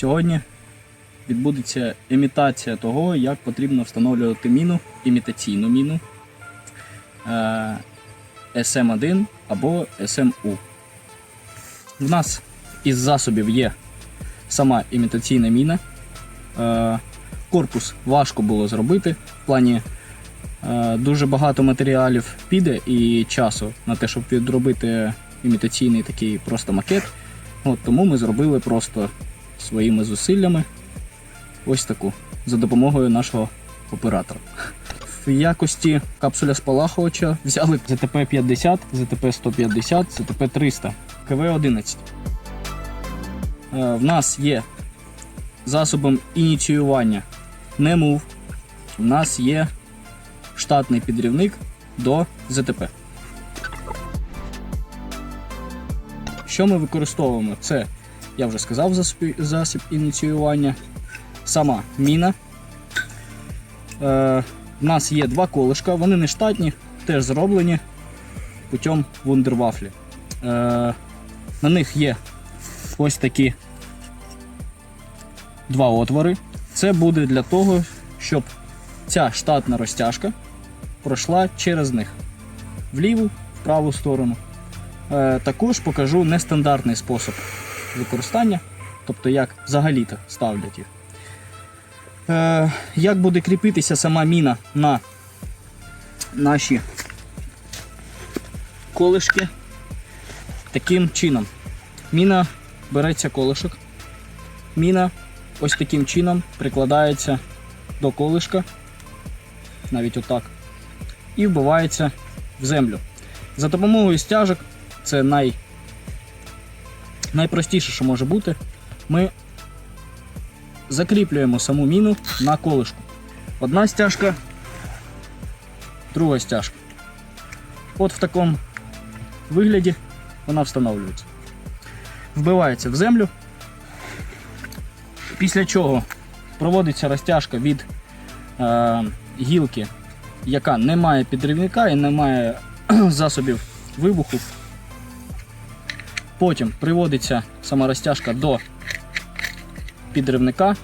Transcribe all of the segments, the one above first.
Сьогодні відбудеться імітація того, як потрібно встановлювати міну, імітаційну міну е, SM1 або SMU. В нас із засобів є сама імітаційна міна. Е, корпус важко було зробити. В плані е, дуже багато матеріалів піде і часу на те, щоб відробити імітаційний такий просто макет. От, тому ми зробили просто своїми зусиллями ось таку за допомогою нашого оператора. В якості капсуля спалахувача взяли ZTP-50, ZTP-150, ZTP-300, КВ-11. Е, В нас є засобом ініціювання не мув. У нас є штатний підрівник до ЗТП. Що ми використовуємо? Це, я вже сказав, засіб, ініціювання, сама міна. Е, у нас є два колишка, вони не штатні, теж зроблені путем вундервафлі. Е, на них є ось такі два отвори. Це буде для того, щоб ця штатна розтяжка пройшла через них в ліву, в праву сторону. Е, також покажу нестандартний спосіб використання, тобто як взагалі-то ставлять їх. Е, як буде кріпитися сама міна на наші колишки? Таким чином. Міна береться колишок. Міна ось таким чином прикладається до колишка, навіть отак, і вбивається в землю. За допомогою стяжок, це най... найпростіше, що може бути, ми закріплюємо саму міну на колишку. Одна стяжка, друга стяжка. От в такому вигляді вона встановлюється. Вбивається в землю. Після чого проводиться розтяжка від е, гілки, яка не має підривника і не має засобів вибуху. Потім приводиться сама розтяжка до підривника,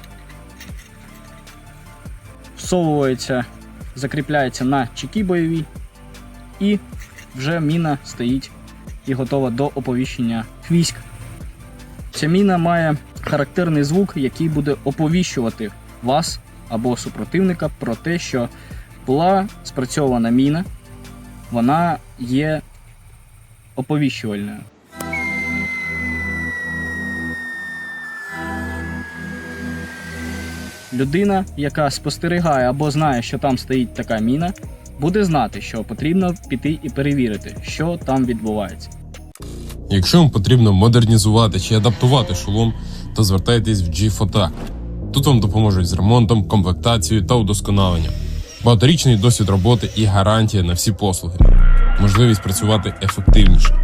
всовується, закріпляється на чеки бойові, і вже міна стоїть і готова до оповіщення військ. Ця міна має характерний звук, який буде оповіщувати вас або супротивника про те, що була спрацьована міна, вона є оповіщувальною. Людина, яка спостерігає або знає, що там стоїть така міна, буде знати, що потрібно піти і перевірити, що там відбувається. Якщо вам потрібно модернізувати чи адаптувати шолом, то звертайтесь в G-Fotac. Тут вам допоможуть з ремонтом, комплектацією та удосконаленням. Багаторічний досвід роботи і гарантія на всі послуги. Можливість працювати ефективніше.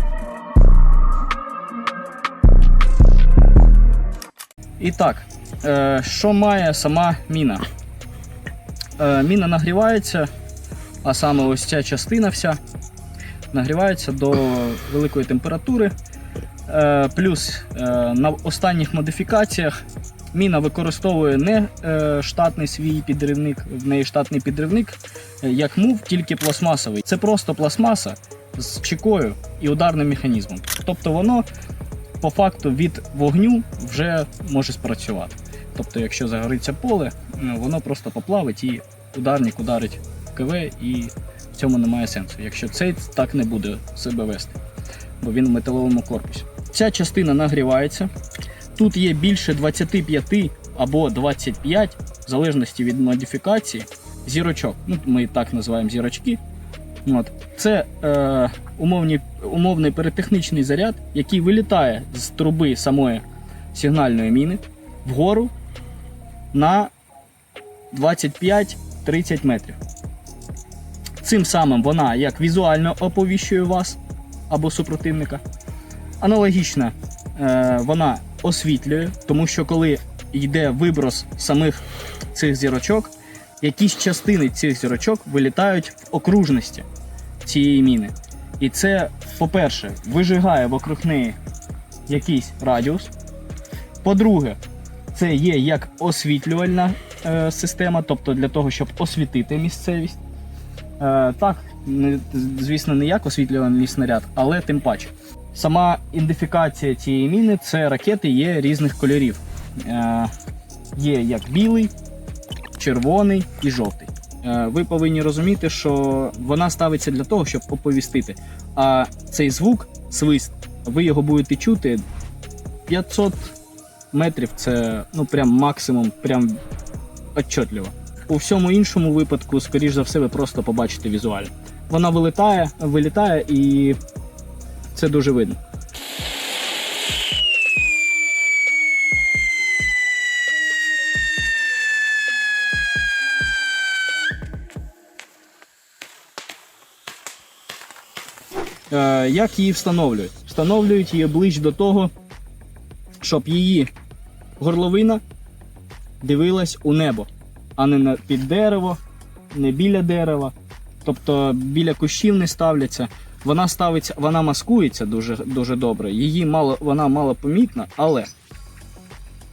І так, що має сама міна? Е, міна нагрівається, а саме ось ця частина вся нагрівається до великої температури. Е, плюс е, на останніх модифікаціях міна використовує не е, штатний свій підривник, в неї штатний підривник, е, як мув, тільки пластмасовий. Це просто пластмаса з чекою і ударним механізмом. Тобто воно по факту від вогню вже може спрацювати. Тобто, якщо загориться поле, ну, воно просто поплавить і ударник ударить КВ, і в цьому немає сенсу. Якщо цей так не буде себе вести, бо він в металовому корпусі. Ця частина нагрівається. Тут є більше 25 або 25, в залежності від модифікації, зірочок. Ну, ми так називаємо зірочки. От. Це е, умовні, умовний перетехнічний заряд, який вилітає з труби самої сигнальної міни вгору на 25-30 метрів. Цим самим вона як візуально оповіщує вас або супротивника. Аналогічно е, вона освітлює, тому що коли йде виброс самих цих зірочок, якісь частини цих зірочок вилітають в окружності цієї міни. І це, по-перше, вижигає вокруг неї якийсь радіус. По-друге, Це є як освітлювальна е, система, тобто для того, щоб освітити місцевість. Е, так, не, звісно, не як освітлювальний снаряд, але тим паче. Сама ідентифікація цієї міни це ракети є різних кольорів. Е, є як білий, червоний і жовтий. Е, ви повинні розуміти, що вона ставиться для того, щоб оповістити. А цей звук, свист, ви його будете чути 500 метрів це ну прям максимум, прям отчетливо. У всьому іншому випадку, скоріш за все, ви просто побачите візуально. Вона вилітає, вилітає і це дуже видно. Як її встановлюють? Встановлюють її ближче до того, щоб її горловина дивилась у небо, а не під дерево, не біля дерева. Тобто біля кущів не ставляться. Вона ставиться, вона маскується дуже, дуже добре. Її мало, вона мало помітна, але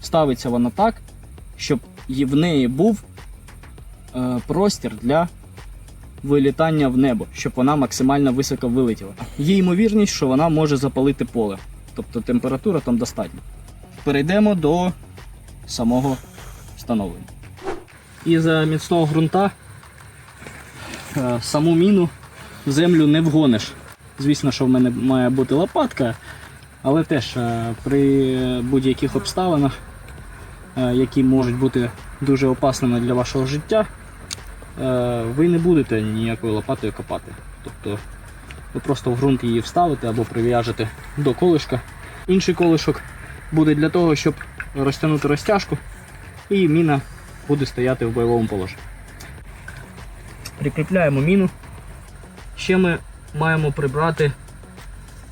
ставиться вона так, щоб в неї був е, простір для вилітання в небо, щоб вона максимально високо вилетіла. Є ймовірність, що вона може запалити поле. Тобто температура там достатня. Перейдемо до самого встановлення. І за міцного ґрунта е, саму міну в землю не вгониш. Звісно, що в мене має бути лопатка, але теж е, при будь-яких обставинах, е, які можуть бути дуже опасними для вашого життя, ви не будете ніякою лопатою копати. Тобто ви просто в ґрунт її вставите або прив'яжете до колишка. Інший колишок буде для того, щоб розтягнути розтяжку, і міна буде стояти в бойовому положенні. Прикріпляємо міну. Ще ми маємо прибрати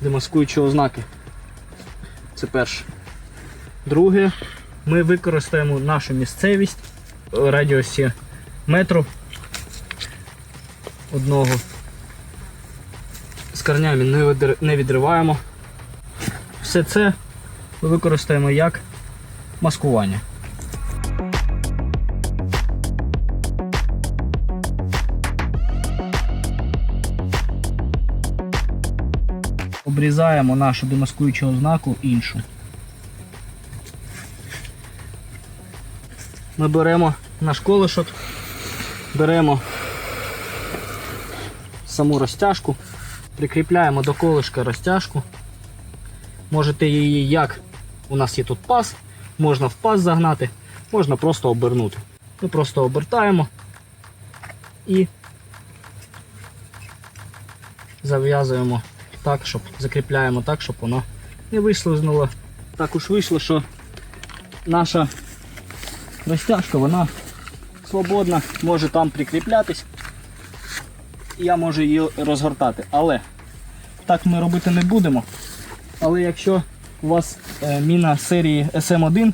демаскуючі ознаки. Це перше. Друге, ми використаємо нашу місцевість в радіусі метру одного. З корнями не відриваємо. Все це ми використаємо як маскування. Обрізаємо нашу демаскуючу ознаку іншу. Ми беремо наш колишок, беремо саму розтяжку, прикріпляємо до колишка розтяжку. Можете її як у нас є тут паз, можна в паз загнати, можна просто обернути. Ми просто обертаємо і зав'язуємо так, щоб закріпляємо так, щоб воно не вислизнуло. Також вийшло, що наша розтяжка, вона свободна, може там прикріплятись. Я можу її розгортати. Але так ми робити не будемо. Але якщо у вас е, міна серії SM1,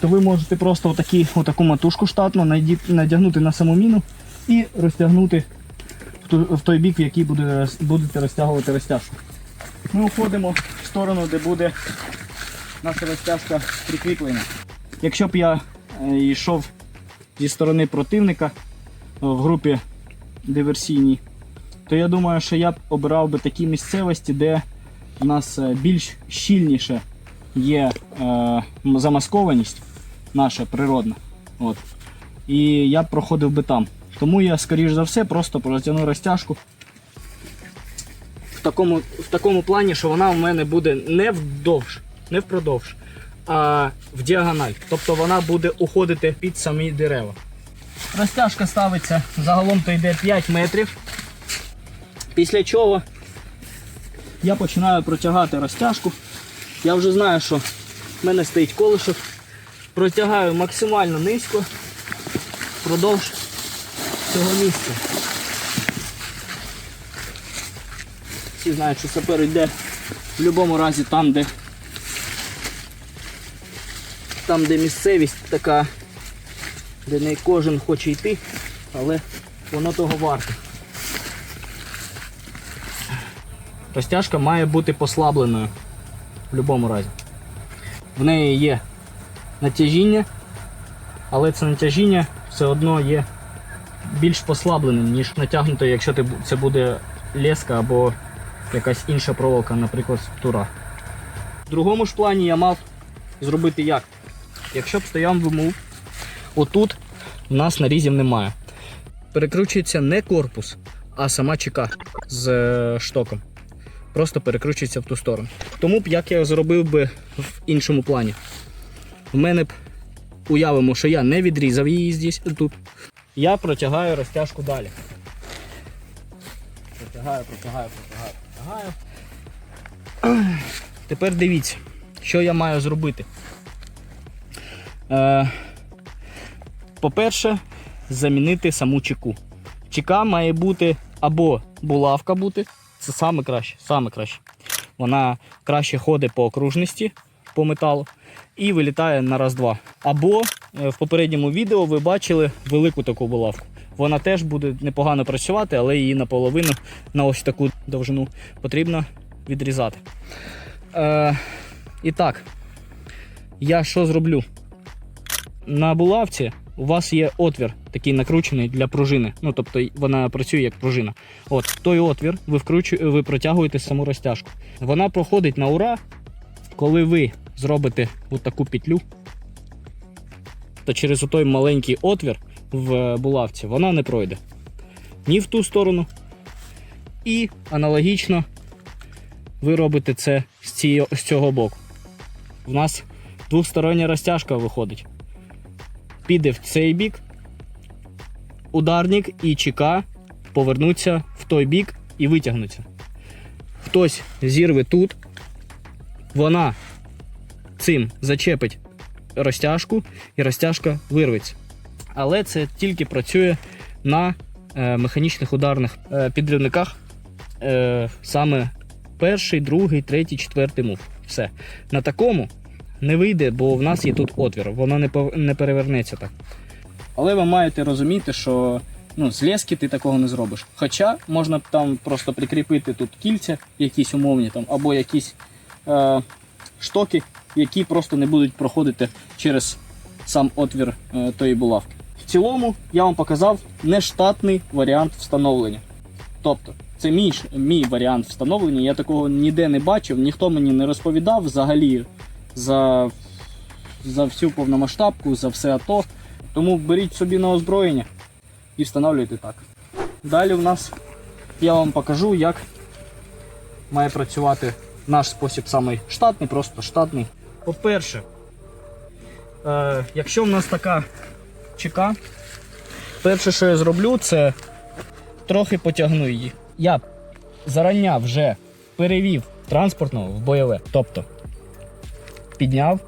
то ви можете просто отакі, отаку матушку штатну надягнути на саму міну і розтягнути в той бік, в який буде, будете розтягувати розтяжку. Ми уходимо в сторону, де буде наша розтяжка прикріплена. Якщо б я е, йшов зі сторони противника в групі диверсійній, то я думаю, що я б обирав би такі місцевості, де у нас е, більш щільніше є е, замаскованість наша природна. От. І я б проходив би там. Тому я, скоріш за все, просто розтягну розтяжку в такому, в такому плані, що вона в мене буде не вдовж, не впродовж, а в діагональ. Тобто вона буде уходити під самі дерева. Розтяжка ставиться, загалом то йде 5 метрів. Після чого я починаю протягати розтяжку. Я вже знаю, що в мене стоїть колишок. Протягаю максимально низько впродовж цього місця. Всі знають, що сапер йде в будь-якому разі там, де там, де місцевість така, де не кожен хоче йти, але воно того варте. Розтяжка має бути послабленою в будь-якому разі. В неї є натяжіння але це натяжіння все одно є більш послабленим, ніж натягнуто, якщо це буде леска або якась інша проволока, наприклад, тура. В другому ж плані я мав зробити як? Якщо б стояв вимув, отут у нас нарізів немає. Перекручується не корпус, а сама чека з е, штоком. Просто перекручується в ту сторону. Тому б як я зробив би в іншому плані. В мене б уявимо, що я не відрізав її здесь, тут. Я протягаю розтяжку далі. Протягаю, протягаю, протягаю, протягаю. Тепер дивіться, що я маю зробити. Е, по-перше, замінити саму чеку. Чека має бути або булавка бути, це саме краще, саме краще. Вона краще ходить по окружності по металу і вилітає на раз-два. Або е, в попередньому відео ви бачили велику таку булавку. Вона теж буде непогано працювати, але її наполовину на ось таку довжину потрібно відрізати. Е, і так, я що зроблю? На булавці у вас є отвір, такий накручений для пружини. Ну, тобто вона працює як пружина. От той отвір ви, вкручу, ви протягуєте саму розтяжку. Вона проходить на ура, коли ви зробите таку петлю, то через той маленький отвір в булавці вона не пройде ні в ту сторону. І аналогічно ви робите це з цього боку. У нас двостороння розтяжка виходить. Піде в цей бік, ударник і чека повернуться в той бік і витягнуться. Хтось зірве тут, вона цим зачепить розтяжку, і розтяжка вирветься. Але це тільки працює на е, механічних ударних е, підривниках. Е, саме перший, другий, третій, четвертий мув. Все. На такому не вийде, бо в нас є тут отвір, воно не, не перевернеться так. Але ви маєте розуміти, що ну, з лески ти такого не зробиш. Хоча можна там просто прикріпити тут кільця, якісь умовні, там, або якісь е, штоки, які просто не будуть проходити через сам отвір е, тої булавки. В цілому я вам показав нештатний варіант встановлення. Тобто, це мій, мій варіант встановлення. Я такого ніде не бачив, ніхто мені не розповідав взагалі за, за всю повномасштабку, за все АТО. Тому беріть собі на озброєння і встановлюйте так. Далі в нас я вам покажу, як має працювати наш спосіб самий штатний, просто штатний. По-перше, е, якщо в нас така чека, перше, що я зроблю, це трохи потягну її. Я зарання вже перевів транспортного в бойове. Тобто підняв,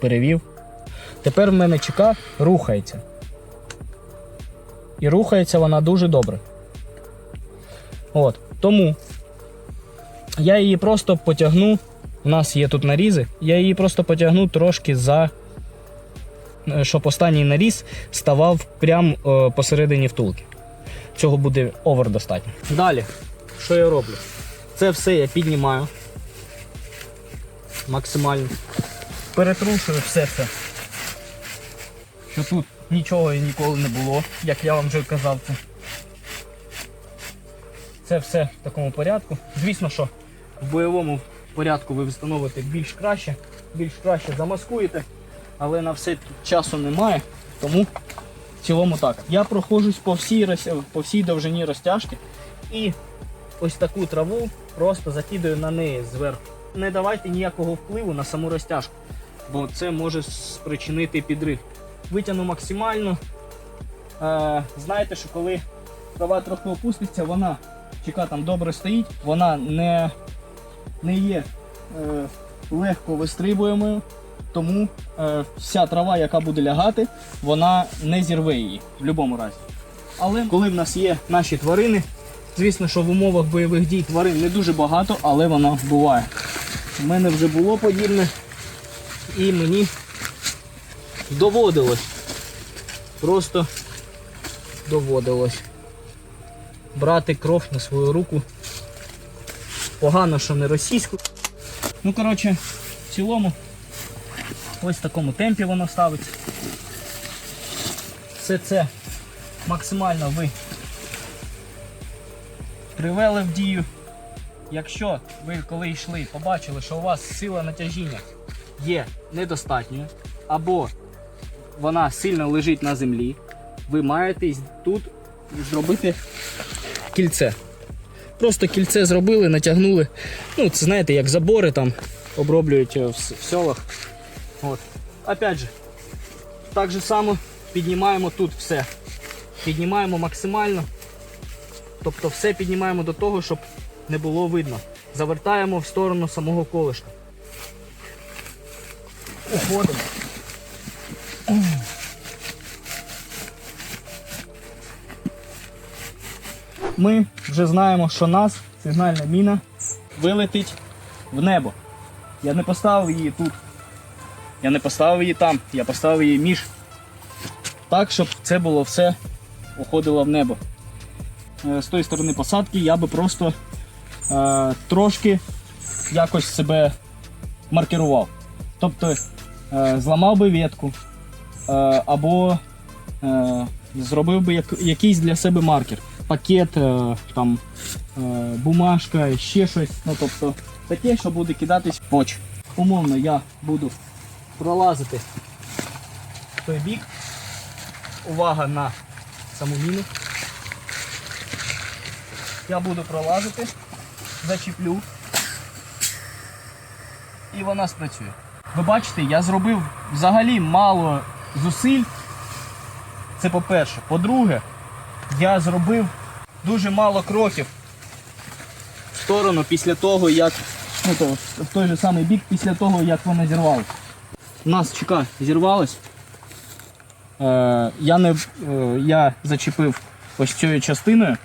перевів. Тепер в мене чека рухається. І рухається вона дуже добре. От. Тому я її просто потягну. У нас є тут нарізи. Я її просто потягну трошки за. е, Щоб останній наріз ставав прямо е, посередині втулки. Цього буде овер достатньо. Далі, що я роблю? Це все я піднімаю максимально. Перетрушую все це. Що тут нічого і ніколи не було, як я вам вже казав. Це, це все в такому порядку. Звісно, що в бойовому порядку ви встановите більш краще, більш краще замаскуєте, але на все часу немає, тому в цілому так. Я проходжусь по всій, по всій довжині розтяжки і ось таку траву просто закидаю на неї зверху. Не давайте ніякого впливу на саму розтяжку, бо це може спричинити підрив. Витягну максимально. Е, знаєте, що коли трава трохи опуститься, вона чека там добре стоїть, вона не, не є е, легко вистрибуємою, тому е, вся трава, яка буде лягати, вона не зірве її в будь-якому разі. Але коли в нас є наші тварини, звісно, що в умовах бойових дій тварин не дуже багато, але вона буває. У мене вже було подібне, і мені доводилось. Просто доводилось брати кров на свою руку. Погано, що не російську. Ну, коротше, в цілому, ось в такому темпі воно ставиться. все це максимально ви привели в дію. Якщо ви коли йшли, побачили, що у вас сила натяжіння є недостатньою, або вона сильно лежить на землі, ви маєте тут зробити кільце. Просто кільце зробили, натягнули. Ну, це знаєте, як забори там оброблюють е, в, селах. От. Опять же, так же само піднімаємо тут все. Піднімаємо максимально. Тобто все піднімаємо до того, щоб не було видно. Завертаємо в сторону самого колишка. Уходимо. Ми вже знаємо, що нас сигнальна міна вилетить в небо. Я не поставив її тут. Я не поставив її там, я поставив її між. Так, щоб це було все уходило в небо. Е, З тої сторони посадки я би просто е, трошки якось себе маркерував. Тобто е, зламав би ветку е, або е, зробив би як, якийсь для себе маркер. Пакет, е, там, е, бумажка, ще щось. Ну, тобто таке, що буде кидатись в поч. Умовно, я буду пролазити в той бік. Увага на саму міну. Я буду пролазити, зачіплю. І вона спрацює. Ви бачите, я зробив взагалі мало зусиль. Це по-перше. По-друге, я зробив дуже мало кроків в сторону після того, як. Ну, то, в той же самий бік після того, як вона зірвалася. У нас чека зірвалась. Е, я, не, е, я зачепив ось цією частиною.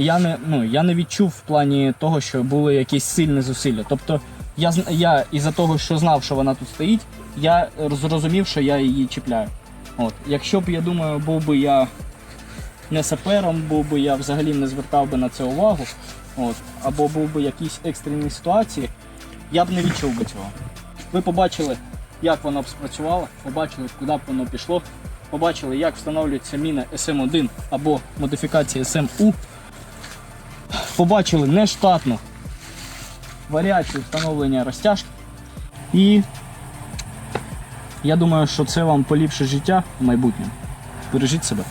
Я не, ну, я не відчув в плані того, що були якісь сильні зусилля. Тобто я, я із-за того, що знав, що вона тут стоїть, я зрозумів, що я її чіпляю. От. Якщо б, я думаю, був би я не сапером, був би я взагалі не звертав би на це увагу, от, або був би якісь екстрені ситуації, я б не відчув би цього. Ви побачили, як воно б спрацювало, побачили, куди б воно пішло, побачили, як встановлюється міна SM1 або модифікація SMU. Побачили нештатну варіацію встановлення розтяжки. І я думаю, що це вам поліпшить життя в майбутньому. Бережіть себе.